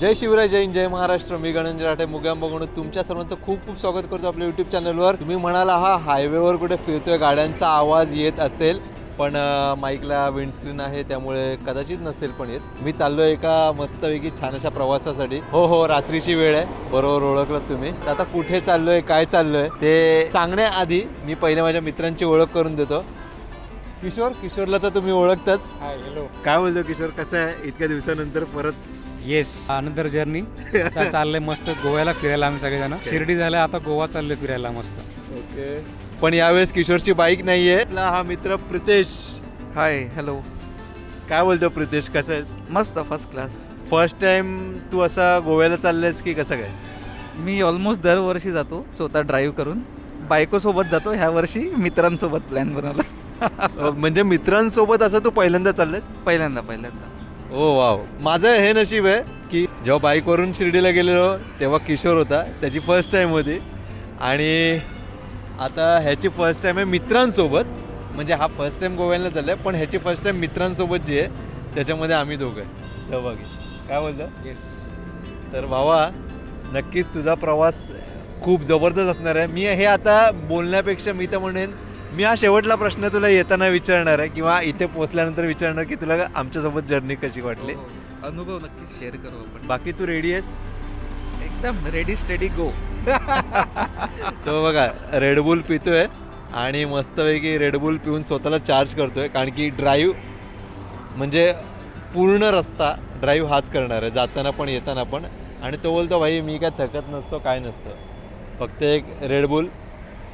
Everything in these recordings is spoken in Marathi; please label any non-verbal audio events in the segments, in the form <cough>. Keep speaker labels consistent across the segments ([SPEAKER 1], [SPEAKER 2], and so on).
[SPEAKER 1] जय शिवराय जैन जय महाराष्ट्र. मी गणंजय राठे बघून तुमच्या सर्वांचं खूप खूप स्वागत करतो आपल्या यूट्यूब चॅनलवर तुम्ही म्हणाला हा हायवेवर कुठे फिरतोय गाड्यांचा आवाज येत असेल. पण माईकला विंडस्क्रीन आहे त्यामुळे कदाचित नसेल पण येत. मी चाललोय एका मस्तपैकी छान अशा प्रवासासाठी. हो हो रात्रीची वेळ आहे. बरोबर ओळखलं तुम्ही. आता कुठे चाललोय काय चाललोय ते सांगण्याआधी मी पहिले माझ्या मित्रांची ओळख करून देतो. किशोर किशोरला तर तुम्ही ओळखताच.
[SPEAKER 2] हाय हॅलो
[SPEAKER 1] काय बोलतो किशोर कसं आहे? इतक्या दिवसानंतर परत
[SPEAKER 2] येस अनंतर जर्नी आता चाललंय मस्त गोव्याला फिरायला आम्ही सगळेजण. शिर्डी झालं आता गोवा चाललोय फिरायला मस्त.
[SPEAKER 1] ओके पण यावेळेस किशोरची बाईक नाहीये. आपला हा मित्र प्रितेश.
[SPEAKER 3] हाय हॅलो
[SPEAKER 1] काय बोलतो प्रितेश कसं आहेस?
[SPEAKER 3] मस्त फर्स्ट क्लास
[SPEAKER 1] फर्स्ट टाइम तू असा गोव्याला चाललायस की कसं काय?
[SPEAKER 3] मी ऑलमोस्ट दरवर्षी जातो स्वतः ड्राईव्ह करून. बायकोसोबत जातो ह्या वर्षी मित्रांसोबत प्लॅन बनवला. <laughs>
[SPEAKER 1] म्हणजे मित्रांसोबत असं तू पहिल्यांदा चाललायस?
[SPEAKER 3] पहिल्यांदा पहिल्यांदा.
[SPEAKER 1] ओ वाव. माझं हे नशीब आहे की जेव्हा बाईकवरून शिर्डीला गेलेलो तेव्हा किशोर होता. त्याची फर्स्ट टाइम होती. आणि आता ह्याची फर्स्ट टाइम आहे मित्रांसोबत. म्हणजे हा फर्स्ट टाइम गोव्याला चाललाय पण ह्याची फर्स्ट टाइम मित्रांसोबत जी आहे त्याच्यामध्ये आम्ही दोघं आहे. सहभागी. काय बोलतो?
[SPEAKER 2] येस
[SPEAKER 1] तर भावा नक्कीच तुझा प्रवास खूप जबरदस्त असणार आहे. मी हे आता बोलण्यापेक्षा मी तर म्हणेन मी हा शेवटला प्रश्न तुला येताना विचारणार आहे किंवा इथे पोहोचल्यानंतर विचारणार की तुला आमच्यासोबत जर्नी कशी वाटली?
[SPEAKER 3] हो, अनुभव नक्कीच शेअर करू आपण.
[SPEAKER 1] बाकी तू रेडी आहेस?
[SPEAKER 3] एकदम रेडी स्टेडी गो
[SPEAKER 1] तो बघा रेडबुल पितोय आणि मस्तपैकी रेडबुल पिऊन स्वतःला चार्ज करतोय. कारण की ड्राईव्ह म्हणजे पूर्ण रस्ता ड्राईव्ह हाच करणार आहे. जाताना पण येताना पण. आणि तो बोलतो भाई मी काय थकत नसतो काय नसतं. फक्त एक रेडबुल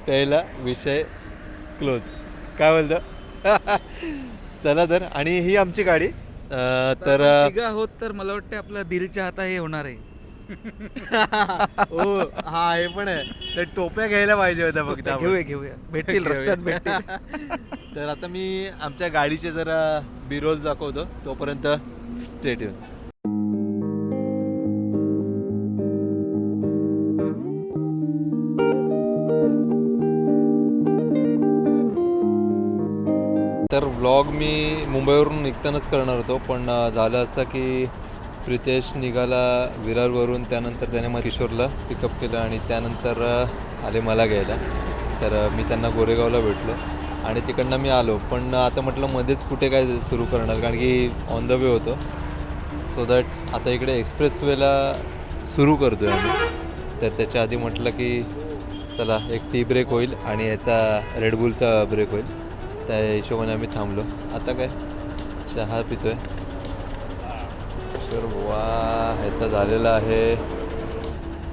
[SPEAKER 1] प्यायला विषय क्लोज काय बोलतो? <laughs> चला तर आणि ही आमची गाडी. अं, तर
[SPEAKER 3] आहोत तर मला वाटतं आपलं दिलच्या हाता हे होणार आहे. <laughs>
[SPEAKER 1] हो हा हे पण आहे. तर टोप्या घ्यायला पाहिजे होत्या फक्त आपण.
[SPEAKER 3] घेऊया घेऊया. भेटतील <laughs>
[SPEAKER 1] घेऊया.
[SPEAKER 3] रस्त्यात भेटतील.
[SPEAKER 1] तर आता मी आमच्या गाडीचे जरा बिरोल दाखवतो. तोपर्यंत स्टेट येऊन मी मुंबईवरून निघतानाच करणार होतो पण झालं असं की प्रितेश निघाला विरारवरून त्यानंतर त्याने मग किशोरला पिकअप केलं आणि त्यानंतर आले मला घ्यायला. तर मी त्यांना गोरेगावला भेटलो आणि तिकडनं मी आलो. पण आता म्हटलं मध्येच कुठे काय सुरू करणार? कारण की ऑन द वे होतो. सो दॅट आता इकडे एक्सप्रेस वेला सुरू करतो आहे आम्ही. तर त्याच्या आधी म्हटलं की चला एक टी ब्रेक होईल आणि याचा रेडबुलचा ब्रेक होईल. त्या हिशोबाने आम्ही थांबलो. आता काय? चहा पितोय. सर वा ह्याचा झालेला आहे.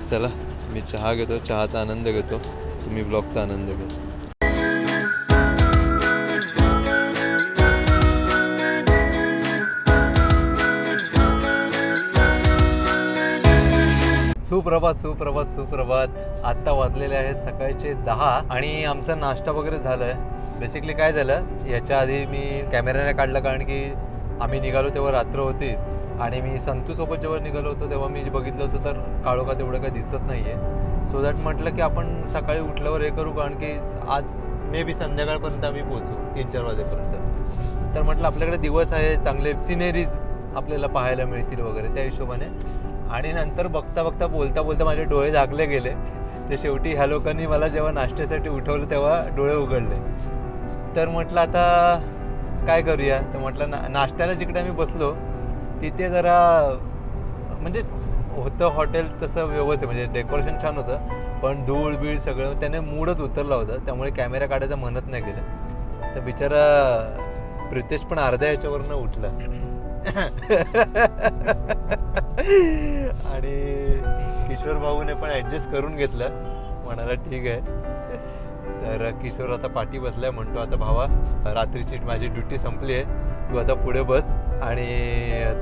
[SPEAKER 1] चला मी चहा घेतो चहाचा आनंद घेतो. तुम्ही ब्लॉगचा आनंद घ्या. सुप्रभात सुप्रभात सुप्रभात. आत्ता वाजलेले आहेत सकाळचे दहा आणि आमचा नाश्ता वगैरे झालाय. बेसिकली काय झालं याच्या आधी मी कॅमेऱ्याने काढलं कारण की आम्ही निघालो तेव्हा रात्र होती आणि मी संतूसोबत जेव्हा निघालो होतो तेव्हा मी बघितलं होतं तर काळोखा तेवढं काही दिसत नाही आहे सो दॅट म्हटलं की आपण सकाळी उठल्यावर हे करू कारण की आज मे बी संध्याकाळपर्यंत आम्ही पोहोचू तीन चार वाजेपर्यंत. तर म्हटलं आपल्याकडे दिवस आहे चांगले सिनेरीज आपल्याला पाहायला मिळतील वगैरे त्या हिशोबाने. आणि नंतर बघता बघता बोलता बोलता माझे डोळे झाकले गेले. ते शेवटी ह्या लोकांनी मला जेव्हा नाश्त्यासाठी उठवलं तेव्हा डोळे उघडले. तर म्हटलं आता काय करूया? तर म्हटलं ना नाश्त्याला जिकडे आम्ही बसलो तिथे जरा म्हणजे होतं हॉटेल तसं व्यवस्थित म्हणजे डेकोरेशन छान होतं. पण धूळ बीळ सगळं त्याने मूडच उतरला होता. त्यामुळे कॅमेरा काढायचं म्हणत नाही गेलं. तर बिचारा प्रितेश पण अर्ध्या ह्याच्यावरनं उठला. आणि किशोर भाऊने पण ॲडजस्ट करून घेतलं. म्हणाला ठीक आहे. तर किशोर आता पाठी बसलाय म्हणतो आता भावा रात्रीची माझी ड्युटी संपली आहे. तू आता पुढे बस आणि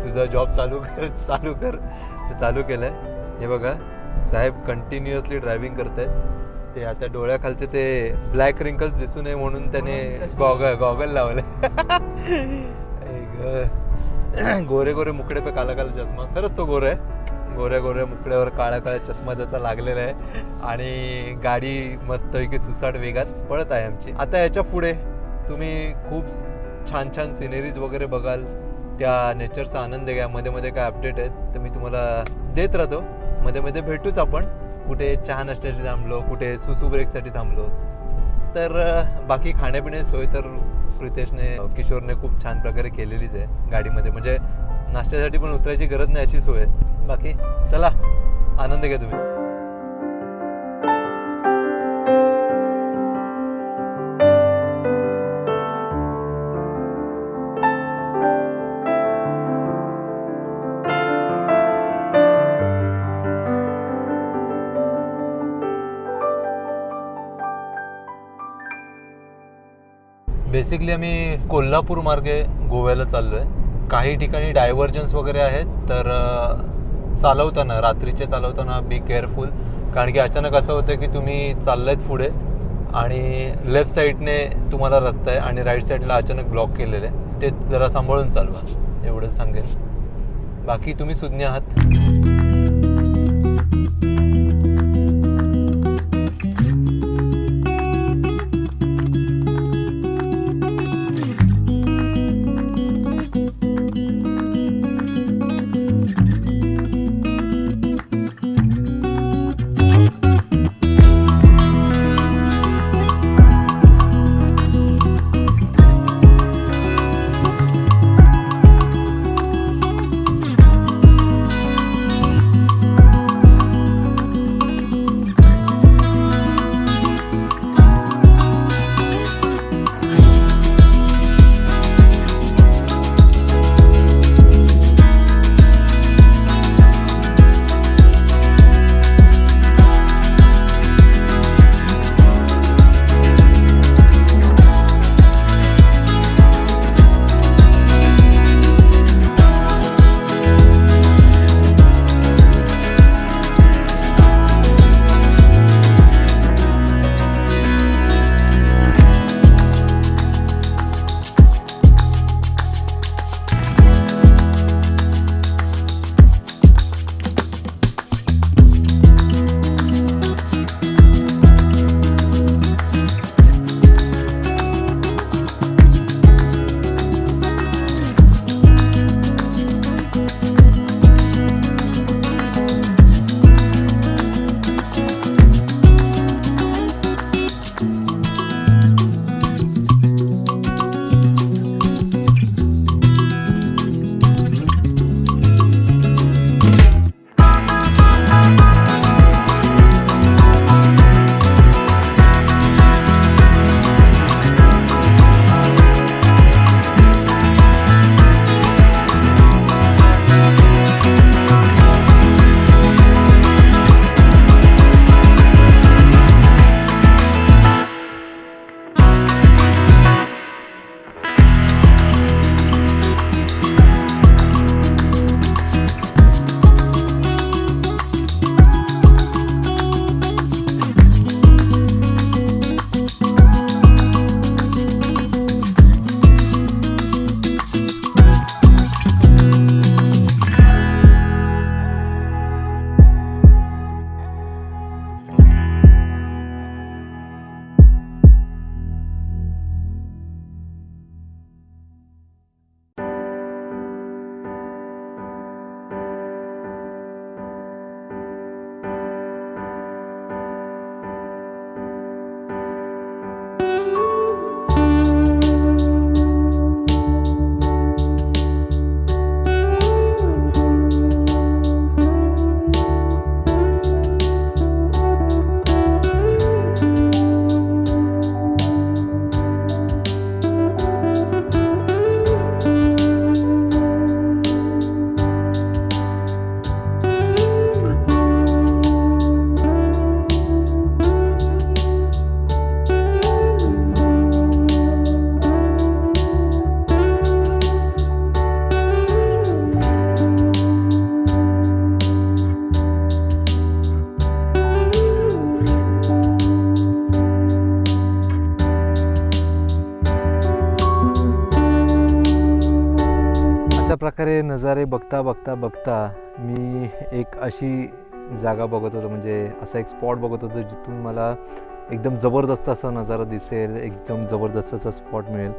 [SPEAKER 1] तुझा जॉब चालू कर <laughs> चालू कर. तर चालू केलं आहे हे बघा साहेब कंटिन्युअसली ड्रायव्हिंग करत आहेत ते आता डोळ्याखालचे ते ब्लॅक रिंकल्स दिसू नये म्हणून त्याने गॉगल गॉगल लावले गोरे गोरे मुकडे पे काला काला चष्मा. खरंच तो गोरे आहे. गोऱ्या गोऱ्या मुकड्यावर काळा काळा चष्मा त्याचा लागलेला आहे. आणि गाडी मस्तपैकी सुसाट वेगात पळत आहे आमची. आता याच्यापुढे तुम्ही खूप छान छान सिनेरीज वगैरे बघाल. त्या नेचरचा आनंद घ्या. मध्ये मध्ये काय अपडेट आहेत तर मी तुम्हाला देत राहतो. मध्ये मध्ये भेटूच आपण. कुठे चहा नाश्त्यासाठी थांबलो कुठे सुसू ब्रेकसाठी थांबलो. तर बाकी खाण्यापिण्याची सोय तर प्रितेशने किशोरने खूप छान प्रकारे केलेलीच आहे गाडीमध्ये. म्हणजे नाश्त्यासाठी पण उतरायची गरज नाही अशी सोय बाकी चला आनंद घ्या तुम्ही. बेसिकली आम्ही कोल्हापूर मार्गे गोव्याला चाललो आहे काही ठिकाणी डायव्हर्जन्स वगैरे आहेत तर चालवताना रात्रीचे चालवताना बी केअरफुल कारण की अचानक असं होतं की तुम्ही चाललेत पुढे आणि लेफ्ट साईडने तुम्हाला रस्ता आहे आणि राईट साईडला अचानक ब्लॉक केलेलं आहे. ते जरा सांभाळून चालवा एवढंच सांगेन. बाकी तुम्ही सुज्ञ आहात. नजारे बघता बघता बघता मी एक अशी जागा बघत होतो. म्हणजे असा एक स्पॉट बघत होतो जिथून मला एकदम जबरदस्त असा नजारा दिसेल एकदम जबरदस्त असा स्पॉट मिळेल.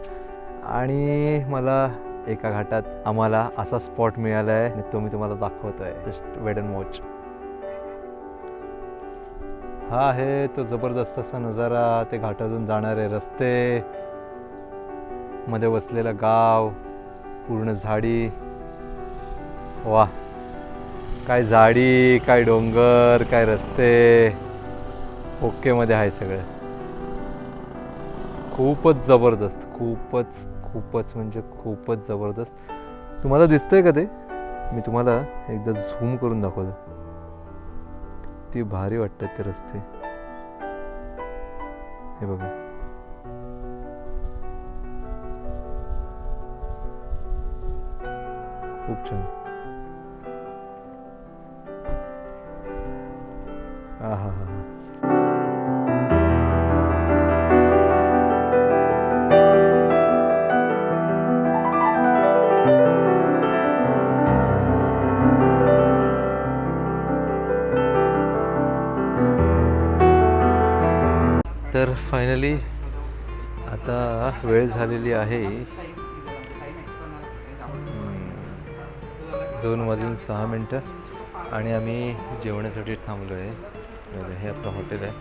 [SPEAKER 1] आणि मला एका घाटात आम्हाला असा स्पॉट मिळाला आहे आणि तो मी तुम्हाला दाखवतो आहे जस्ट वेड अँड वॉच हा आहे तो जबरदस्त असा नजारा. ते घाटातून जाणारे रस्ते मध्ये वसलेला गाव पूर्ण झाडी वा. काय झाडी काय डोंगर काय रस्ते. ओकेमध्ये आहे सगळं. खूपच जबरदस्त खूपच खूपच म्हणजे खूपच जबरदस्त. तुम्हाला दिसतंय का ते? मी तुम्हाला एकदा झूम करून दाखवतो. किती भारी वाटतात ते रस्ते. हे बघा. खूप छान. हा तर फायनली आता वेळ झालेली आहे. दोन वाजून सहा मिनटं आणि आम्ही जेवणासाठी थांबलो आहे हे आपलं हॉटेल आहे.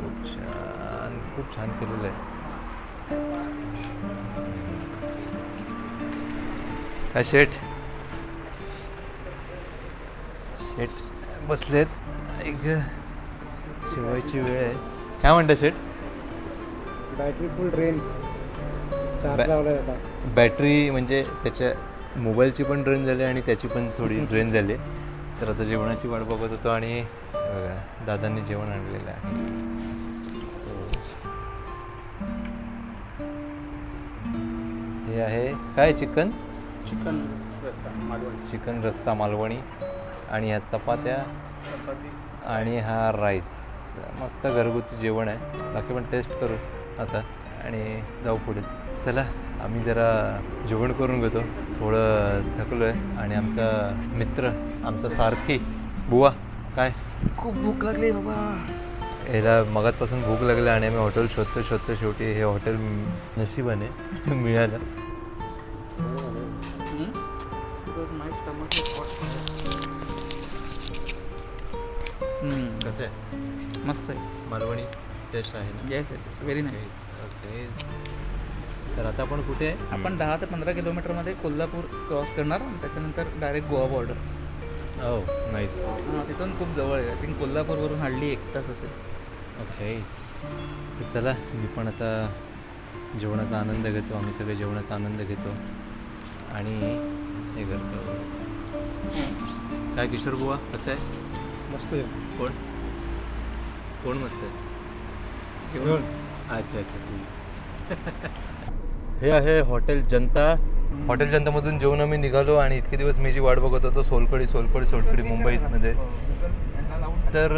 [SPEAKER 1] खूप छान खूप छान केलेलं आहे. काय शेठ? शेठ बसलेत. एक जेवायची वेळ आहे. काय म्हणता शेठ?
[SPEAKER 2] बॅटरी फुल ड्रेन
[SPEAKER 1] बॅटरी म्हणजे त्याच्या मोबाईलची पण ड्रेन झाली आणि त्याची पण थोडी ड्रेन झाली. तर आता जेवणाची वाट बघत होतो आणि बघा दादांनी जेवण आणलेलं आहे. So, हे आहे काय चिकन?
[SPEAKER 2] चिकन रस्सा मालवणी.
[SPEAKER 1] चिकन रस्सा मालवणी. आणि ह्या चपात्या आणि हा राईस. मस्त घरगुती जेवण आहे. बाकी पण टेस्ट करू आता आणि जाऊ पुढे. चला. आम्ही जरा जेवण करून घेतो. थोडं थकलो आहे. आणि आमचा मित्र आमचा सारथी बुवा काय?
[SPEAKER 3] खूप भूक लागली बाबा.
[SPEAKER 1] याला मगातपासून भूक लागली आणि आम्ही हॉटेल शोधतो शोधतो शेवटी हे हॉटेल नशिबाने मिळालं. कसं आहे?
[SPEAKER 3] मस्त आहे.
[SPEAKER 1] मालवणी टेस्ट आहे ना?
[SPEAKER 3] Yes yes yes very nice
[SPEAKER 1] okay तर आता आपण कुठे? आहे
[SPEAKER 3] आपण दहा ते पंधरा किलोमीटरमध्ये कोल्हापूर क्रॉस करणार आणि त्याच्यानंतर डायरेक्ट गोवा बॉर्डर
[SPEAKER 1] हो नाईस
[SPEAKER 3] तिथून खूप जवळ आहे. आय थिंक कोल्हापूरवरून हार्डली एक तास असेल.
[SPEAKER 1] ओके तर चला मी पण आता जेवणाचा आनंद घेतो. आम्ही सगळे जेवणाचा आनंद घेतो. आणि हे करतो. काय किशोर बुवा कसं आहे?
[SPEAKER 2] मस्त आहे.
[SPEAKER 1] कोण? कोण मस्त आहे? अच्छा अच्छा ठीक. <laughs> हे आहे हॉटेल जनता. हॉटेल जनतामधून जेवण आम्ही निघालो आणि इतके दिवस मी जी वाट बघत होतो सोलकडी सोलकडी सोलकडी मुंबईमध्ये. तर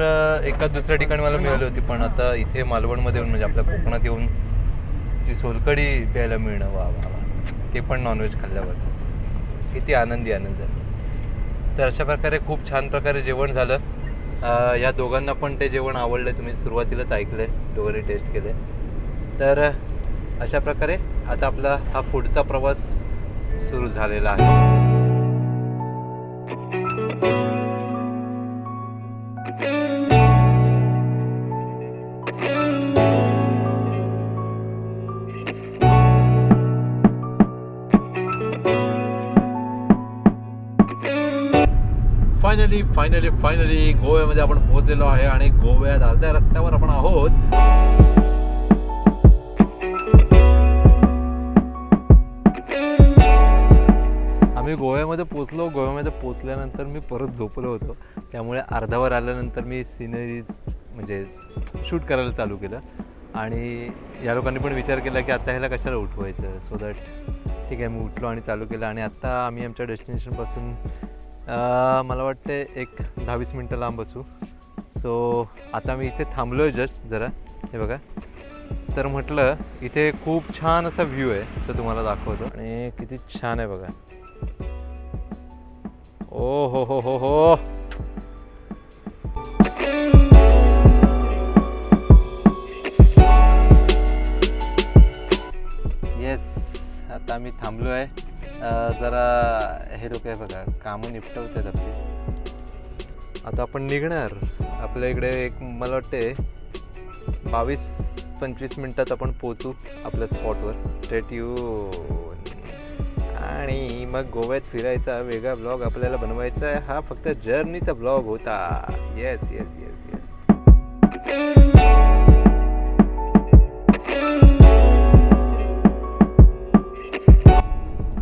[SPEAKER 1] एका दुसऱ्या ठिकाणी मला मिळाली होती पण आता इथे मालवणमध्ये येऊन म्हणजे आपल्या कोकणात येऊन जी सोलकडी प्यायला मिळणं वा वा वा ते पण नॉनव्हेज खाल्ल्यावर. किती आनंदी आनंद. तर अशा प्रकारे खूप छान प्रकारे जेवण झालं. या दोघांना पण ते जेवण आवडलं तुम्ही सुरुवातीलाच ऐकलं आहे दोघांनी टेस्ट केले. तर अशा प्रकारे आता आपला हा पुढचा प्रवास सुरू झालेला आहे. फायनली फायनली फायनली गोव्यामध्ये आपण पोहोचलेलो आहे आणि गोव्यात अर्ध्या रस्त्यावर आपण आहोत. मी गोव्यामध्ये पोचलो गोव्यामध्ये पोचल्यानंतर मी परत झोपलो होतो. त्यामुळे अर्धावर आल्यानंतर मी सिनरीज म्हणजे शूट करायला चालू केलं. आणि या लोकांनी पण विचार केला की आता ह्याला कशाला उठवायचं? सो दॅट ठीक आहे मी उठलो आणि चालू केलं. आणि आत्ता आम्ही आमच्या डेस्टिनेशनपासून मला वाटते एक दहा वीस मिनटं लांब असू सो आता मी इथे थांबलो आहे जस्ट जरा. हे बघा. तर म्हटलं इथे खूप छान असा व्ह्यू आहे तो तुम्हाला दाखवतो. आणि किती छान आहे बघा. ओ हो हो हो हो. हो. येस आता आम्ही थांबलो आहे जरा हे लोक आहे बघा कामं निपटवतात आपली. आता आपण निघणार. आपल्या इकडे एक मला वाटते बावीस पंचवीस मिनटात आपण पोचू आपल्या स्पॉटवर स्टेट यू आणि मग गोव्यात फिरायचा वेगळा ब्लॉग आपल्याला बनवायचा आहे. हा फक्त जर्नीचा ब्लॉग होता. येस येस येस येस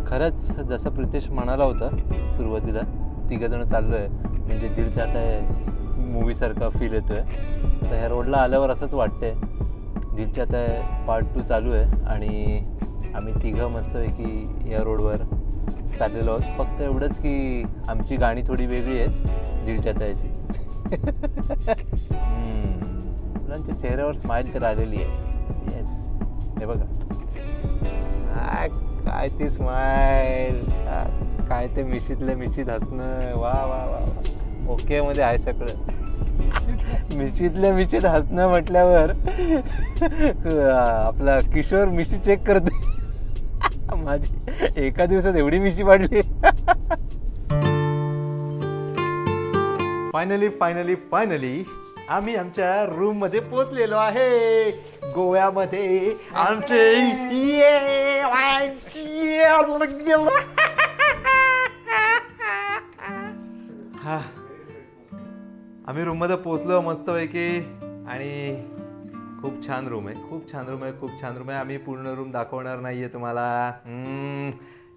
[SPEAKER 1] खरंच जसं प्रितेश म्हणाला होता सुरुवातीला तिघंजणं चाललो म्हणजे आहे म्हणजे दिलच्या आता मूवीसारखा फील येतो आहे तर ह्या रोडला आल्यावर असंच वाटतंय. दिलच्या आता पार्ट टू चालू आहे आणि आम्ही तिघं मस्तपैकी या रोडवर चाललेलो आहोत. फक्त एवढंच की आमची गाणी थोडी वेगळी आहेत दिल जातायची मुलांच्या चेहऱ्यावर स्माईल तर आलेली आहे. येस हे बघा. काय ती स्माईल काय ते मिशीतल्या मिशीत हसणं. वा वा वा वा. ओके मध्ये आहे सगळं. मिशीतल्या मिशीत हसणं म्हटल्यावर <laughs> आपला किशोर मिशी चेक करते माझी. एका दिवसात एवढी मिशी पाडली फायनली फायनली फायनली आम्ही आमच्या रूममध्ये पोचलेलो आहे. गोव्यामध्ये आमचे हा. आम्ही रूममध्ये मस्त पैकी आणि खूप छान रूम आहे खूप छान रूम आहे खूप छान रूम आहे. आम्ही पूर्ण रूम दाखवणार नाही आहे तुम्हाला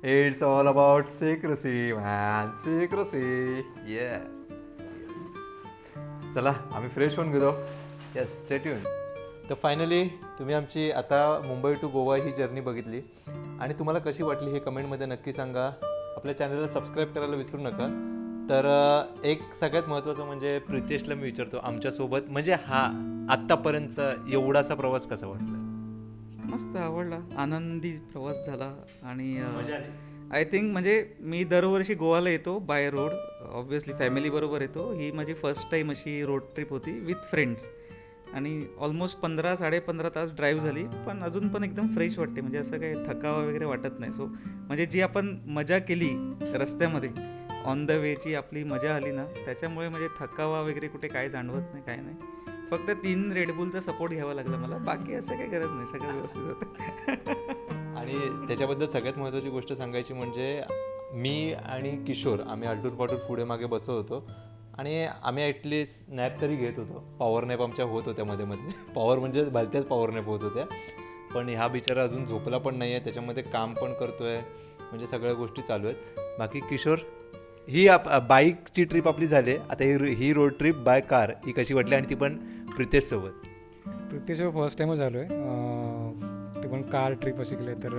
[SPEAKER 1] it's all about secrecy man secrecy yes चला आम्ही फ्रेश होऊन गेलो. येस स्टेट्यून तर फायनली तुम्ही आमची आता मुंबई टू गोवा ही जर्नी बघितली. आणि तुम्हाला कशी वाटली हे कमेंटमध्ये नक्की सांगा. आपल्या चॅनलला सबस्क्राईब करायला विसरू नका. तर एक सगळ्यात महत्त्वाचं म्हणजे प्रितेशला मी विचारतो आमच्यासोबत म्हणजे हा आत्तापर्यंतचा एवढासा प्रवास कसा वाटला?
[SPEAKER 3] मस्त आवडला. आनंदी प्रवास झाला आणि आय थिंक म्हणजे मी दरवर्षी गोवाला येतो बाय रोड ऑब्व्हियसली फॅमिली बरोबर येतो. ही माझी फर्स्ट टाईम अशी रोड ट्रिप होती विथ फ्रेंड्स आणि ऑलमोस्ट पंधरा साडेपंधरा तास ड्राईव्ह झाली. पण अजून पण एकदम फ्रेश वाटते. म्हणजे असं काही थकावा वगैरे वाटत नाही. सो म्हणजे जी आपण मजा केली रस्त्यामध्ये ऑन द वेची आपली मजा आली ना त्याच्यामुळे म्हणजे थकावा वगैरे कुठे काय जाणवत नाही काय नाही. फक्त तीन रेडबुलचा सपोर्ट घ्यावा लागला मला. बाकी असं काही गरज नाही. सगळं व्यवस्थित होतं. <laughs>
[SPEAKER 1] आणि त्याच्याबद्दल सगळ्यात महत्त्वाची गोष्ट सांगायची म्हणजे मी आणि किशोर आम्ही आलटूर पाटूर पुढे मागे बसत होतो. आणि आम्ही ॲटलीस्ट नॅप तरी घेत होतो. पॉवर नॅप आमच्या होत होत्या मध्ये मध्ये. <laughs> पॉवर म्हणजे भलत्याच पॉवर नॅप होत होत्या. पण ह्या बिचारा अजून झोपला पण नाही आहे त्याच्यामध्ये काम पण करतो आहे म्हणजे सगळ्या गोष्टी चालू आहेत. बाकी किशोर ही आप बाईकची ट्रिप आपली झाली आहे. आता ही ही रोड ट्रिप बाय कार ही कशी वाटली? आणि ती पण प्रितेशसोबत
[SPEAKER 2] प्रितेशसोबत फर्स्ट टाईमच झालो आहे ते पण कार ट्रिप शिकले. तर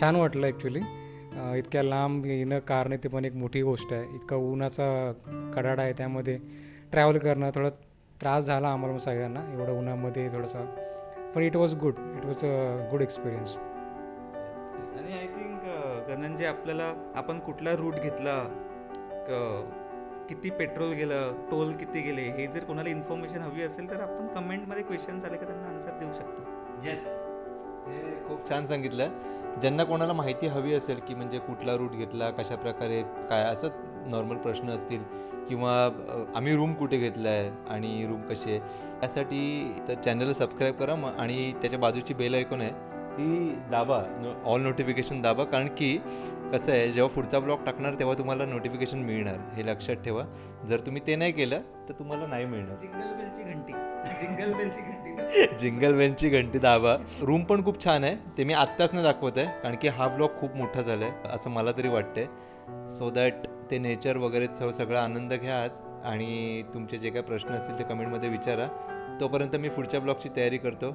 [SPEAKER 2] छान वाटलं ॲक्च्युली इतक्या लांब येणं कारने ते पण एक मोठी गोष्ट आहे. इतका उन्हाचा कडाडा आहे त्यामध्ये. ट्रॅव्हल करणं थोडा त्रास झाला आम्हाला सगळ्यांना एवढं उन्हामध्ये थोडासा. पण it was good it was a good experience
[SPEAKER 3] आणि आय थिंक गणंजे आपल्याला आपण कुठला रूट घेतला? क- किती पेट्रोल गेलं? टोल किती गेले? हे जर कोणाला इन्फॉर्मेशन हवी असेल तर आपण कमेंटमध्ये क्वेश्चन्स आले का त्यांना आन्सर देऊ शकतो.
[SPEAKER 1] येस हे खूप छान सांगितलं. ज्यांना कोणाला माहिती हवी असेल की म्हणजे कुठला रूट घेतला कशा प्रकारे काय असं नॉर्मल प्रश्न असतील किंवा आम्ही रूम कुठे घेतला आहे आणि रूम कशी आहे त्यासाठी तर चॅनलला सबस्क्राईब करा मग आणि त्याच्या बाजूची बेल ऐकून आहे. ती दाबा ऑल नोटिफिकेशन दाबा. कारण की कसं आहे जेव्हा पुढचा ब्लॉग टाकणार तेव्हा तुम्हाला नोटिफिकेशन मिळणार. हे लक्षात ठेवा. जर तुम्ही ते नाही केलं तर तुम्हाला नाही मिळणार.
[SPEAKER 3] जिंगल बेलची घंटी. जिंगल बेलची घंटी
[SPEAKER 1] जिंगल बेलची घंटी दाबा. रूम पण खूप छान आहे. ते मी आत्ताच नाही दाखवत आहे. कारण की हा ब्लॉग खूप मोठा झाला आहे असं मला तरी वाटते सो दॅट ते नेचर वगैरे सगळा आनंद घ्या आज. आणि तुमचे जे काय प्रश्न असतील ते कमेंटमध्ये विचारा. तोपर्यंत मी पुढच्या ब्लॉगची तयारी करतो.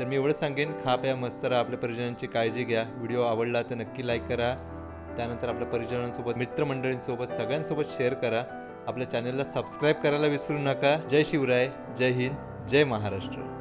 [SPEAKER 1] तर मी एवढंच सांगेन खा प्या मस्त राहा. आपल्या परिजनांची काळजी घ्या. व्हिडिओ आवडला तर नक्की लाईक करा. त्यानंतर आपल्या परिजनांसोबत मित्रमंडळींसोबत सगळ्यांसोबत शेअर करा. आपल्या चॅनलला सबस्क्राईब करायला विसरू नका. जय शिवराय जय हिंद जय महाराष्ट्र.